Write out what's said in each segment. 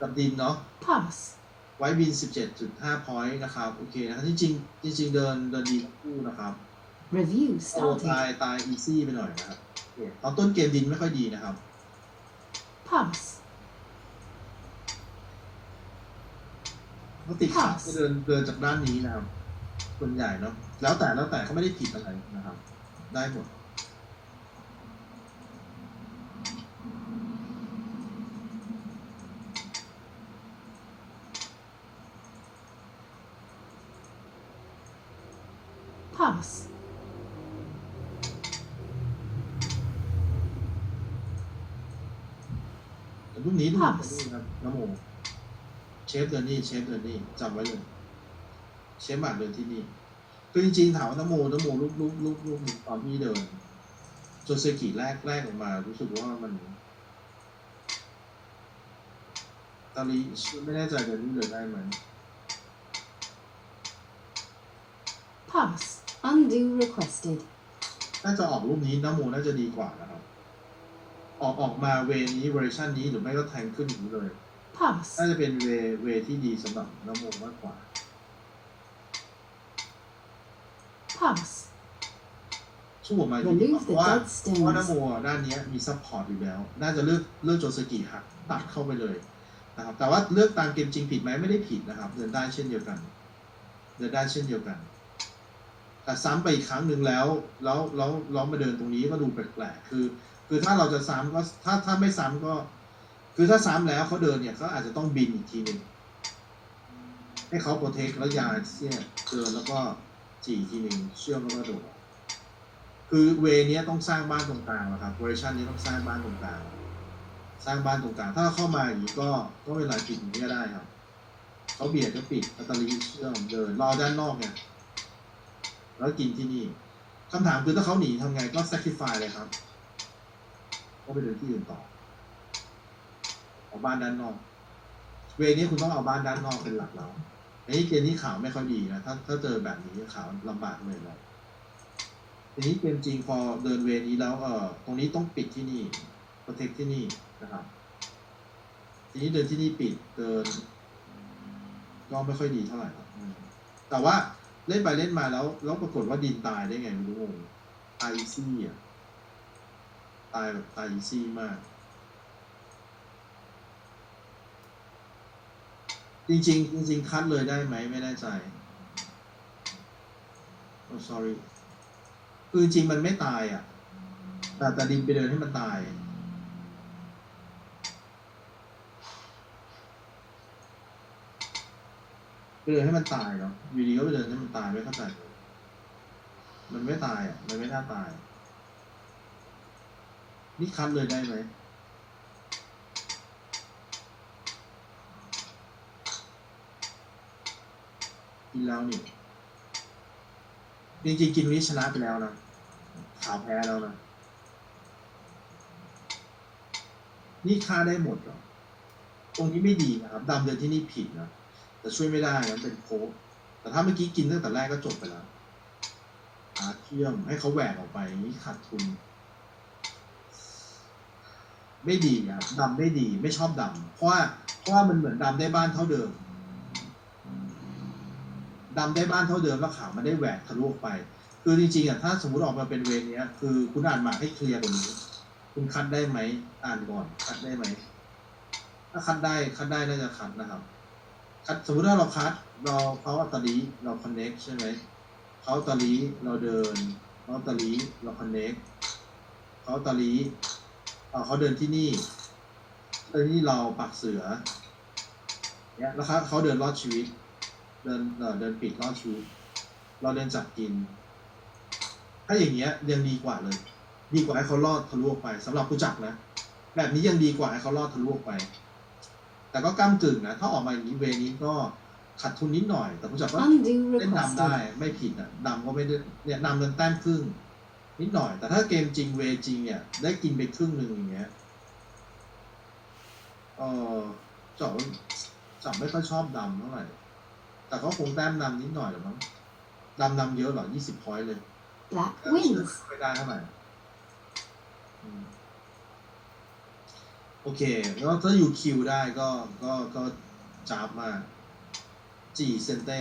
กับดินเนาะ pass, ไว้บิน 17.5 พอยต์นะครับ โอเคนะครับจริงๆจริงๆเดินเดินดีทั้งคู่นะครับ review โอ้ตาย started, ตายอีซี่ไปหน่อยนะครับโอเคตอนต้นเกมดินไม่ค่อยดีนะครับ pass, ปกติขา Pass จะเดินเดินจากด้านนี้นะครับส่วนใหญ่เนาะแล้วแต่แล้วแต่เขาไม่ได้ผิดอะไรนะครับ ได้หมด pass, แต่พรุ่งนี้ดู Pass นี่ครับน้ำโมเชฟเดินนี่เชฟเดินนี่จำไว้เลย เชฟบัตรเดินที่นี่คือจริงๆถามว่าน้ำโมน้ำโมลูกลูกลูกลูกตอนที่เดินโจเซกิแรกแรกออกมา รู้สึกว่ามันตอนนี้ไม่แน่ใจเดินนี่เดินได้ไหม pass, undo requested, น่าจะออกรูปนี้น้ำโมน่าจะดีกว่านะครับ ออกออกมาเวนี้เวอร์ชันนี้หรือไม่ก็แทงขึ้นอย่างนี้เลย pass, น่าจะเป็นเวเวที่ดีสำหรับน้ำโมมากกว่า pass, สู้ออกมาดีกว่า remove เพ the ราะว่า dead เพราะว่าน้ำ stones, โมอะด้านเนี้ยมีซัพพอร์ตอยู่แล้ว น่าจะเลือกเลือกโจสกิหักตัดเข้าไปเลยนะครับ แต่ว่าเลือกตามเกมจริงผิดไหมไม่ได้ผิดนะครับ เดินได้เช่นเดียวกัน เดินได้เช่นเดียวกัน แต่ซ้ำไปอีกครั้งหนึ่งแล้ว แล้วแล้วเรามาเดินตรงนี้ก็ดูแปลกๆคือ คือถ้าเราจะซ้ำก็ถ้าถ้าไม่ซ้ำก็ คือถ้าซ้ำแล้วเขาเดินเนี่ยเขาอาจจะต้องบินอีกทีหนึ่งให้เขาโปรเทคแล้วยาเสี้ยเดินแล้วก็จีอีกทีหนึ่งเชื่อมแล้วก็โดดคือเวเนี้ยต้องสร้างบ้านตรงกลางนะครับเวอร์ชันนี้ต้องสร้างบ้านตรงกลางสร้างบ้านตรงกลางถ้าเข้ามาอย่างนี้ก็ก็เวลาปิดอย่างนี้ก็ได้ครับเขาเบียดก็ปิดอัตลีเชื่อมเดินรอด้านนอกเนี่ย แล้วกินที่นี่คำถามคือถ้าเขาหนีทำไงก็ sacrifice เลยครับก็ไปเดินที่อื่นต่อเอาบ้านด้านนอก เวนี้คุณต้องเอาบ้านด้านนอกเป็นหลักแล้วอันนี้เกมนี้ข่าวไม่ค่อยดีนะถ้าถ้าเจอแบบนี้ข่าวลำบากเลยเลยทีนี้เกมจริงพอเดินเวนี้แล้วเออตรงนี้ต้องปิดที่นี่โปรเทคที่นี่นะครับ ทีนี้เดินที่นี่ปิดเดินก็ไม่ค่อยดีเท่าไหร่แต่ว่า เล่นไปเล่นมาแล้ว แล้วปรากฏว่าดินตายได้ไงไม่รู้งงตายอีซี่อะ ตายแบบตายอีซี่มาก จริงๆจริงๆคัดเลยได้ไหมไม่แน่ใจ โอ้ sorry คือจริงมันไม่ตายอะ แต่แต่ดินไปเดินให้มันตาย ไป เดินให้มันตายเนาะอยู่ดีก็ไปเดินให้มันตายไม่เข้าใจเลยมันไม่ตายอะ มันไม่น่าตาย นี่คัดเลยได้ไหมกินแล้วนี่จริงๆกินวันนี้ชนะไปแล้วนะขาวแพ้แล้วนะ นี่ค่าได้หมดเหรอ ตรงนี้ไม่ดีนะครับดำเดินที่นี่ผิดนะ แต่ช่วยไม่ได้มันเป็นโค้ดแต่ถ้าเมื่อกี้กินตั้งแต่แรกก็จบไปแล้วหาเทียมให้เขาแหวกออกไปนี่ขาดทุน ไม่ดีนะครับดำไม่ดีไม่ชอบดำเพราะว่าเพราะว่ามันเหมือนดำได้บ้านเท่าเดิมดำได้บ้านเท่าเดิมแล้วขาวมันได้แหวกทะลุออกไป คือจริงๆอะถ้าสมมติออกมาเป็นเวรนี้ยคือคุณอ่านหมากให้เคลียร์กว่านี้ คุณคัดได้ไหมอ่านก่อนคัดได้ไหม ถ้าคัดได้คัดได้น่าจะคัดนะครับ สมมติว่าเราคัดเราเขาอัตลีเราคอนเน็กใช่ไหมเขาอัตลีเราเดินเขาอัตลีเราคอนเน็กเขาอัตลีเอ่อเขาเดินที่นี่เดินที่เราปักเสือเนี่ยแล้วเขาเขาเดินรอดชีวิต เดินเดินปิดรอดชีวิต เราเดินจับกิน ถ้าอย่างเงี้ยยังดีกว่าเลย ดีกว่าให้เขารอดทะลุออกไปสำหรับผู้จักนะ แบบนี้ยังดีกว่าให้เขารอดทะลุออกไป แต่ก็ก้ากึ่งนะ ถ้าออกมาอย่างนี้เวนี้ก็ขาดทุนนิดหน่อย แต่ผู้จักก็ undo เล่นดำได้ requested, ไม่ผิดอะดำก็ไม่ได้เนี่ยดำเดินแต้มครึ่งนิดหน่อย แต่ถ้าเกมจริงเวจริงเนี่ยได้กินไปครึ่งหนึ่งอย่างเงี้ยเออจอบจับไม่ค่อยชอบดำเท่าไหร่ แต่ก็คงแต้มดำนิดหน่อยหรือมั้งดำดำเยอะเหรอยี่สิบพอยต์เลย black แต่เชื่อ wins, ไม่ได้เท่าไหร่อืม โอโอเคแล้วถ้าอยู่คิวได้ก็ก็ก็จ้าบมากจีเซนเต้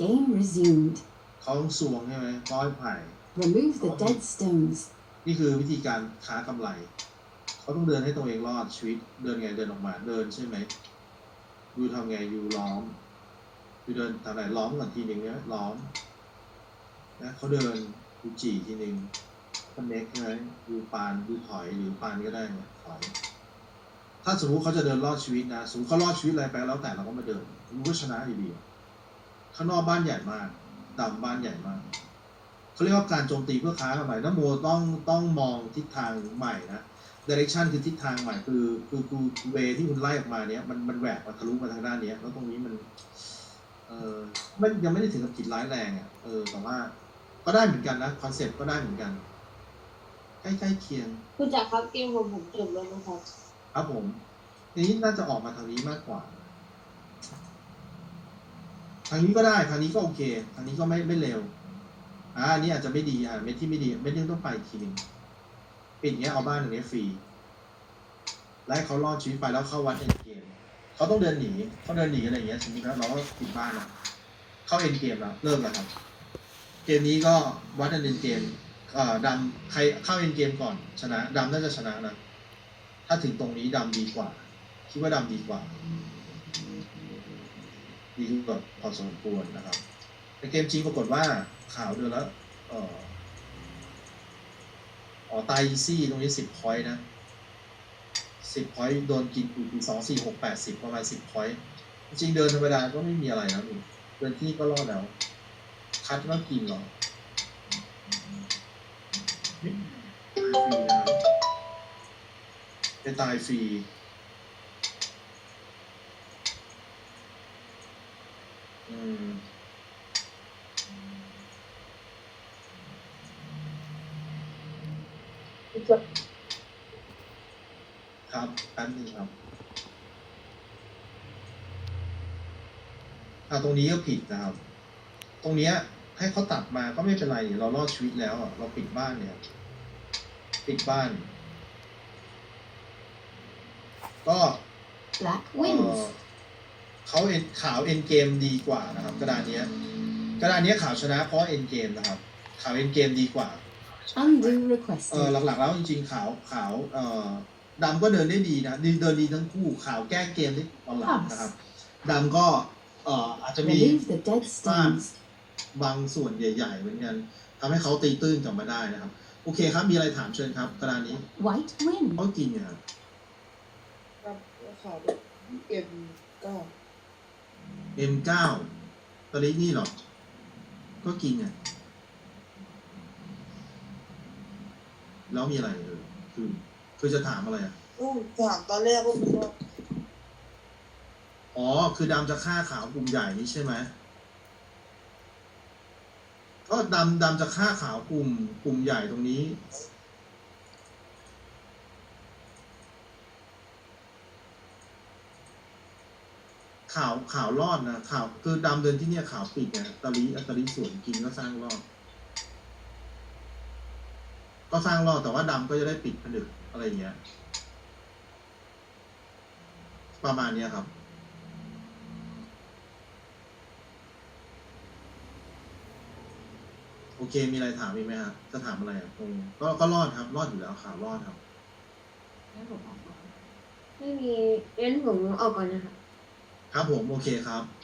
Game resumed. เขาสวงใช่ไหมก้อยไผ่ Remove the dead stones. นี่คือวิธีการค้ากำไร เขาต้องเดินให้ตัวเองรอดชีวิต เดินไงเดินออกมาเดินใช่ไหมยูทำไงยูล้อมยูเดินทางไหนล้อมก่อนทีหนึ่งเนี่ยล้อมนะเขาเดินยูจีทีหนึ่งคอนเน็กใช่ไหมยูปานยูถอยหรือปานก็ได้เนี่ยถอย ถ้าสมมติเขาจะเดินรอดชีวิตนะสมมติเขารอดชีวิตอะไรไปแล้วแต่เราก็มาเดินมันก็ชนะอยู่ดีข้างนอกบ้านใหญ่มากดำบ้านใหญ่มากเขาเรียกว่าการโจมตีเพื่อค้ากำไรนะโมต้องต้องมองทิศทางใหม่นะ direction คือทิศทางใหม่คือคือคือเวที่คุณไล่ออกมาเนี้ยมันมันแหวกมาทะลุมาทางด้านเนี้ยแล้วตรงนี้มันเออไม่ยังไม่ได้ถึงกับผิดร้ายแรงอะเออแต่ว่าก็ได้เหมือนกันนะคอนเซ็ปต์ก็ได้เหมือนกันใกล้ๆเคียงคุณจักครับเกมของผมจบแล้วนะครับ ครับผมทีนี้น่าจะออกมาทางนี้มากกว่า ทางนี้ก็ได้ ทางนี้ก็โอเค ทางนี้ก็ไม่ไม่เร็ว อ่าอันนี้อาจจะไม่ดี อ่าเม็ดที่ไม่ดี เม็ดนึงต้องไปอีกทีหนึ่งปิดเงี้ยเอาบ้านอย่างเงี้ยฟรี และเขารอดชีวิตไปแล้วเข้าวัดเอ็นเกม เขาต้องเดินหนีเขาเดินหนีอะไรอย่างเงี้ยสมมติแล้วเราก็ปิดบ้านนะเข้าเอ็นเกมแล้วเริ่มแล้วครับ เกมนี้ก็วัดเอ็นเกม เอ่อดำใครเข้าเอ็นเกมก่อนชนะดำน่าจะชนะนะ ถ้าถึงตรงนี้ดำดีกว่า คิดว่าดำดีกว่า ดีกว่าพอสมควรนะครับ ในเกมจริงปรากฏว่าขาวเดือนละเอออ๋อตายซี่ตรงนี้สิบพอยต์นะสิบพอยต์โดนกินอยู่ปีสองสี่หกแปดสิบประมาณสิบพอยต์จริงเดินธรรมดาก็ไม่มีอะไรนะนี่เดินที่ก็รอดแล้ว คัดก็กินหรอ ฟรีนะครับไปตายฟรีอืมครับแป๊บนึงครับอ่าตรงนี้ก็ผิดนะครับ ตรงเนี้ย ให้เขาตัดมาก็ไม่เป็นไร เรารอดชีวิตแล้วอะเราปิดบ้านเนี่ย ปิดบ้าน ก็ Black เอ่อ wins. เขาเอ็นขาวเอ็นเกมดีกว่านะครับ กระดานเนี้ย กระดานเนี้ยขาวชนะเพราะเอ็นเกมนะครับ ขาวเอ็นเกมดีกว่า Undo เออ requested. หลักๆแล้วจริงๆขาวขาวเอ่อดำก็เดินได้ดีนะดีเดินดีทั้งคู่ขาวแก้เกมได้ตอนหลังนะครับดำก็เอ่ออาจจะมี Remove the dead stones. บางส่วนใหญ่ ๆ เหมือนกันทำให้เขาตีตื้นกลับมาได้นะครับ โอเคครับมีอะไรถามเชิญครับกระดานนี้ White win. เขากินเนี่ยครับครับ ข่าวเกมก็ M9 ตอนนี้นี่หรอ ก็กินเนี่ยแล้วมีอะไรเออคือคือจะถามอะไรอะ อืมถามตอนแรกก็คือว่าอ๋อ คือดำจะฆ่าขาวกลุ่มใหญ่นี้ใช่ไหมก็ดำดำจะฆ่าขาวกลุ่มกลุ่มใหญ่ตรงนี้ ข่าวข่าวรอดนะข่าวคือดำเดินที่เนี่ยข่าวปิดไงตะลิตะลิสวนกินก็สร้างรอด ก็สร้างรอดแต่ว่าดำก็จะได้ปิดผนึกอะไรอย่างเงี้ย ประมาณเนี้ยครับโอเค มีอะไรถามอีกไหมครับจะถามอะไรอะอืมก็ก็รอดครับ รอดอยู่แล้วข่าวรอดครับ ให้ผมออกก่อนไม่มีเอ็นผมออกก่อนนะครับ ครับผมโอเคครับ